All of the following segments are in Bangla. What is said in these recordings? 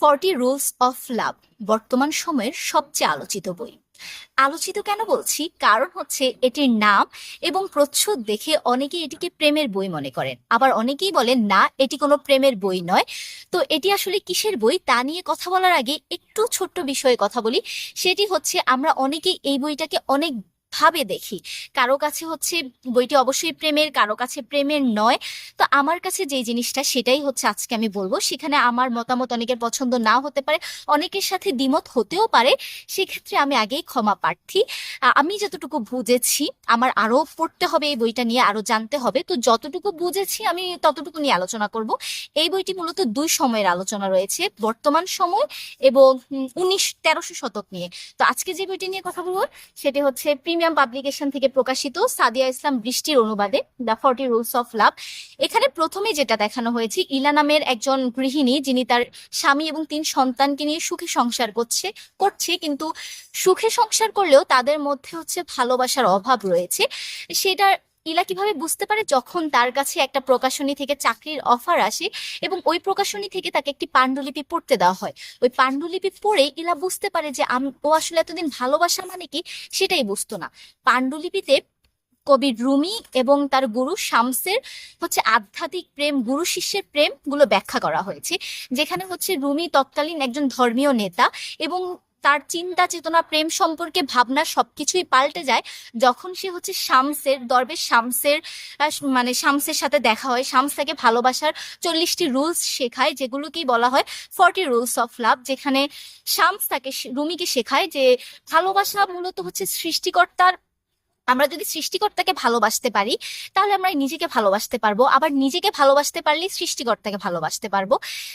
ফর্টি রুলস অফ লাভ, বর্তমান সময়ের সবচেয়ে আলোচিত বই। আলোচিত কেন বলছি? কারণ হচ্ছে এটির নাম এবং প্রচ্ছদ দেখে অনেকে এটিকে প্রেমের বই মনে করেন। আবার অনেকেই বলেন, না, এটি কোনো প্রেমের বই নয়। তো এটি আসলে কিসের বই? তা নিয়ে কথা বলার আগে একটু ছোট্ট বিষয়ে কথা বলি। সেটি হচ্ছে, আমরা অনেকেই এই বইটাকে অনেক ভাবে দেখি। কারও কাছে হচ্ছে বইটি অবশ্যই প্রেমের, কারও কাছে প্রেমের নয়। তো আমার কাছে যে জিনিসটা, সেটাই হচ্ছে আজকে আমি বলব। সেখানে আমার মতামত অনেকের পছন্দ নাও হতে পারে, অনেকের সাথে দ্বিমত হতেও পারে। সেক্ষেত্রে আমি আগেই ক্ষমা প্রার্থী। আমি যতটুকু বুঝেছি, আমার আরও পড়তে হবে এই বইটা নিয়ে, আরও জানতে হবে। তো যতটুকু বুঝেছি, আমি ততটুকু নিয়ে আলোচনা করব। এই বইটি মূলত দুই সময়ের আলোচনা রয়েছে, বর্তমান সময় এবং উনিশ তেরোশো শতক নিয়ে। তো আজকে যে বইটি নিয়ে কথা বলব, সেটি হচ্ছে প্রিমিয়াম পাবলিকেশন থেকে প্রকাশিত সাদিয়া ইসলাম বৃষ্টির অনুবাদে the forty rules of love এখানে প্রথমে যেটা দেখানো হয়েছে, ইলা নামের একজন গৃহিণী যিনি তার স্বামী এবং তিন সন্তানকে নিয়ে সুখে সংসার করছে করছে, কিন্তু সুখে সংসার করলেও তাদের মধ্যে হচ্ছে ভালোবাসার অভাব রয়েছে। সেটা ইলা কীভাবে বুঝতে পারে যখন তার কাছে একটা প্রকাশনী থেকে চাকরির অফার আসে এবং ওই প্রকাশনী থেকে তাকে একটি পাণ্ডুলিপি পড়তে দেওয়া হয়? ওই পাণ্ডুলিপি পড়ে ইলা বুঝতে পারে যে ও আসলে এতদিন ভালোবাসা মানে কি সেটাই বুঝতো না। পাণ্ডুলিপিতে কবি রুমি এবং তার গুরু শামসের হচ্ছে আধ্যাত্মিক প্রেম, গুরু শিষ্যের প্রেমগুলো ব্যাখ্যা করা হয়েছে। যেখানে হচ্ছে রুমি তৎকালীন একজন ধর্মীয় নেতা এবং তার চিন্তা, চেতনা, প্রেম সম্পর্কে ভাবনা সবকিছুই পাল্টে যায়। যখন সে হচ্ছে শামসের, দরবেশ শামসের মানে শামসের সাথে দেখা হয়, শামস তাকে ভালোবাসার চল্লিশটি রুলস শেখায়, যেগুলোকেই বলা হয় ফর্টি রুলস অফ লাভ যেখানে শামস তাকে রুমিকে শেখায় যে ভালোবাসা মূলত হচ্ছে সৃষ্টিকর্তার আমরা যদি সৃষ্টিকর্তাকে ভালোবাসতে পারি, তাহলে আমরা নিজেকে ভালোবাসতে পারব। আবার নিজেকে ভালোবাসতে পারলে সৃষ্টিকর্তাকে ভালোবাসতে পারব।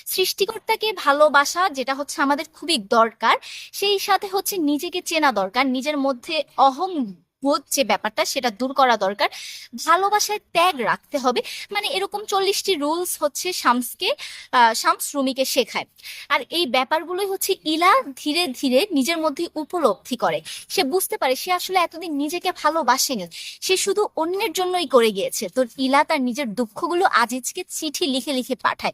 সৃষ্টিকর্তাকে ভালোবাসা যেটা হচ্ছে আমাদের খুবই দরকার, সেই সাথে হচ্ছে নিজেকে চেনা দরকার, নিজের মধ্যে অহং বোধ যে ব্যাপারটা সেটা দূর করা দরকার। ভালোবাসায় ত্যাগ রাখতে হবে। মানে এরকম চল্লিশটি রুলস হচ্ছে শামসকে শামস রুমিকে শেখায়। আর এই ব্যাপারগুলোই হচ্ছে ইলা ধীরে ধীরে নিজের মধ্যে উপলব্ধি করে। সে বুঝতে পারে, সে আসলে এতদিন নিজেকে ভালোবাসেনি। সে শুধু অন্যের জন্যই করে গিয়েছে। তো ইলা তার নিজের দুঃখগুলো আজিজকে চিঠি লিখে লিখে পাঠায়।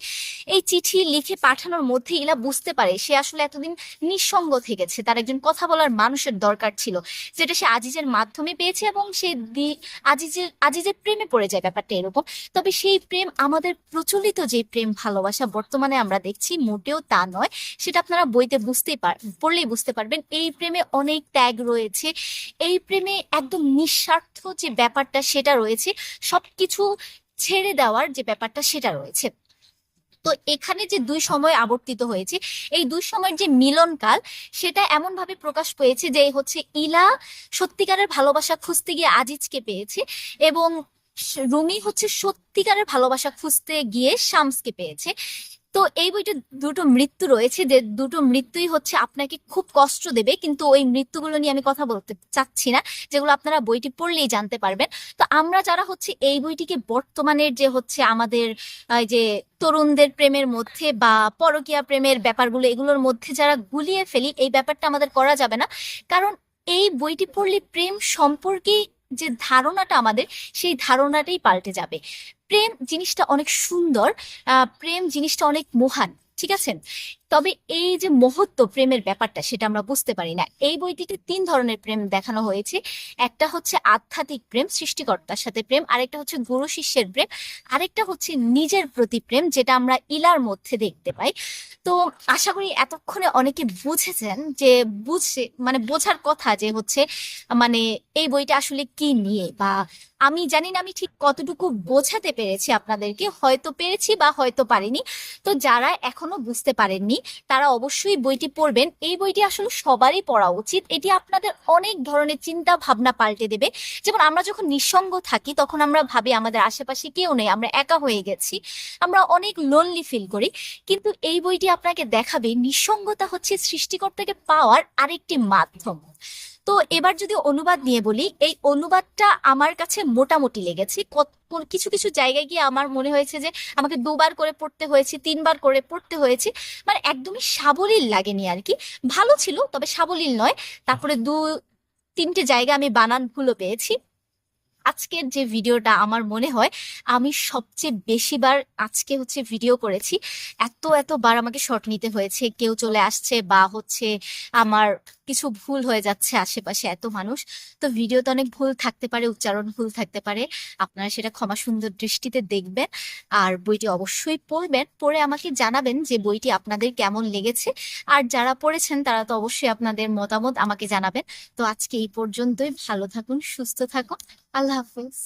এই চিঠি লিখে পাঠানোর মধ্যে ইলা বুঝতে পারে, সে আসলে এতদিন নিঃসঙ্গ থেকেছে। তার একজন কথা বলার মানুষের দরকার ছিল, যেটা সে আজিজের মাধ্যমে পেয়েছে এবং সে দি- আজিজের আজিজের প্রেমে পড়ে যায় ব্যাপারটা এরকম। তবে সেই প্রেম, আমাদের প্রচলিত যে প্রেম, ভালোবাসা বর্তমানে আমরা দেখছি, মোটেও তা নয়। সেটা আপনারা বইতে বুঝতেই পার, পড়লেই বুঝতে পারবেন। এই প্রেমে অনেক ত্যাগ রয়েছে। এই প্রেমে একদম নিঃস্বার্থ যে ব্যাপারটা সেটা রয়েছে, সবকিছু ছেড়ে দেওয়ার যে ব্যাপারটা সেটা রয়েছে। তো এখানে যে দুই সময় আবর্তিত হয়েছে, এই দুই সময়ের যে মিলনকাল, সেটা এমন ভাবে প্রকাশ পেয়েছে যে হচ্ছে ইলা সত্যিকারের ভালোবাসা খুঁজতে গিয়ে আজিজকে পেয়েছে এবং রুমি হচ্ছে সত্যিকারের ভালোবাসা খুঁজতে গিয়ে শামসকে পেয়েছে। তো এই বইটা দুটো মৃত্যু রয়েছে, যে দুটো মৃত্যুই হচ্ছে আপনাকে খুব কষ্ট দেবে, কিন্তু ওই মৃত্যুগুলো নিয়ে আমি কথা বলতে চাচ্ছি না, যেগুলো আপনারা বইটি পড়লেই জানতে পারবেন। তো আমরা যারা হচ্ছে এই বইটিকে বর্তমানের যে হচ্ছে আমাদের যে তরুণদের প্রেমের মধ্যে বা পরকীয়া প্রেমের ব্যাপারগুলো, এগুলোর মধ্যে যারা গুলিয়ে ফেলি, এই ব্যাপারটা আমাদের করা যাবে না। কারণ এই বইটি পড়লে প্রেম সম্পর্কে যে ধারণাটা আমাদের, সেই ধারণাটাই পাল্টে যাবে। প্রেম জিনিসটা অনেক সুন্দর প্রেম জিনিসটা অনেক মহান, ঠিক আছে? তবে এই যে মহত্ব প্রেমের ব্যাপারটা, সেটা আমরা বুঝতে পারি না। এই বইটিতে তিন ধরনের প্রেম দেখানো হয়েছে। একটা হচ্ছে আধ্যাত্মিক প্রেম, সৃষ্টিকর্তার সাথে প্রেম। আরেকটা হচ্ছে গুরু শিষ্যের প্রেম। আরেকটা হচ্ছে নিজের প্রতি প্রেম, যেটা আমরা ইলার মধ্যে দেখতে পাই। তো আশা করি এতক্ষণে অনেকে বুঝেছেন যে বুঝছে মানে বোঝার কথা যে হচ্ছে মানে এই বইটা আসলে কি নিয়ে বা আমি জানি না আমি ঠিক কতটুকু বোঝাতে পেরেছি আপনাদেরকে, হয়তো পেরেছি বা হয়তো পারিনি। তো যারা এখনও বুঝতে পারেননি তারা অবশ্যই বইটি পড়বেন। এই বইটি আসলে সবারই পড়া উচিত। এটি আপনাদের অনেক ধরনের চিন্তা ভাবনা পাল্টে দেবে। যেমন আমরা যখন নিঃসঙ্গ থাকি, তখন আমরা ভাবি আমাদের আশেপাশে কেউ নেই, আমরা একা হয়ে গেছি, আমরা অনেক লোনলি ফিল করি। কিন্তু এই বইটি আপনাকে দেখাবে, নিঃসঙ্গতা হচ্ছে সৃষ্টিকর্তাকে পাওয়ার আরেকটি মাধ্যম। তো এবার যদি অনুবাদ নিয়ে বলি, এই অনুবাদটা আমার কাছে মোটামুটি লেগেছে। কিছু কিছু জায়গায় গিয়ে আমার মনে হয়েছে যে, আমাকে দুবার করে পড়তে হয়েছে, তিনবার করে পড়তে হয়েছে। মানে একদমই সাবলীল লাগেনি আর কি। ভালো ছিল, তবে সাবলীল নয়। তারপরে দু, তিনটে জায়গা আমি বানান ভুলও পেয়েছি। আজকের যে ভিডিওটা আমার মনে হয়, আমি সবচেয়ে বেশিবার আজকে হচ্ছে ভিডিও করেছি। এত এতবার আমাকে শর্ট নিতে হয়েছে, কেউ চলে আসছে বা হচ্ছে আমার কিছু ভুল হয়ে যাচ্ছে আশেপাশে এত মানুষ। তো ভিডিওতে অনেক ভুল থাকতে পারে, উচ্চারণ ভুল থাকতে পারে। আপনারা সেটা ক্ষমা সুন্দর দৃষ্টিতে দেখবেন আর বইটি অবশ্যই পড়বেন। পড়ে আমাকে জানাবেন যে বইটি আপনাদের কেমন লেগেছে। আর যারা পড়েছেন, তারা তো অবশ্যই আপনাদের মতামত আমাকে জানাবেন। তো আজকে এই পর্যন্তই। ভালো থাকুন, সুস্থ থাকুন। আল্লাহ হাফিজ।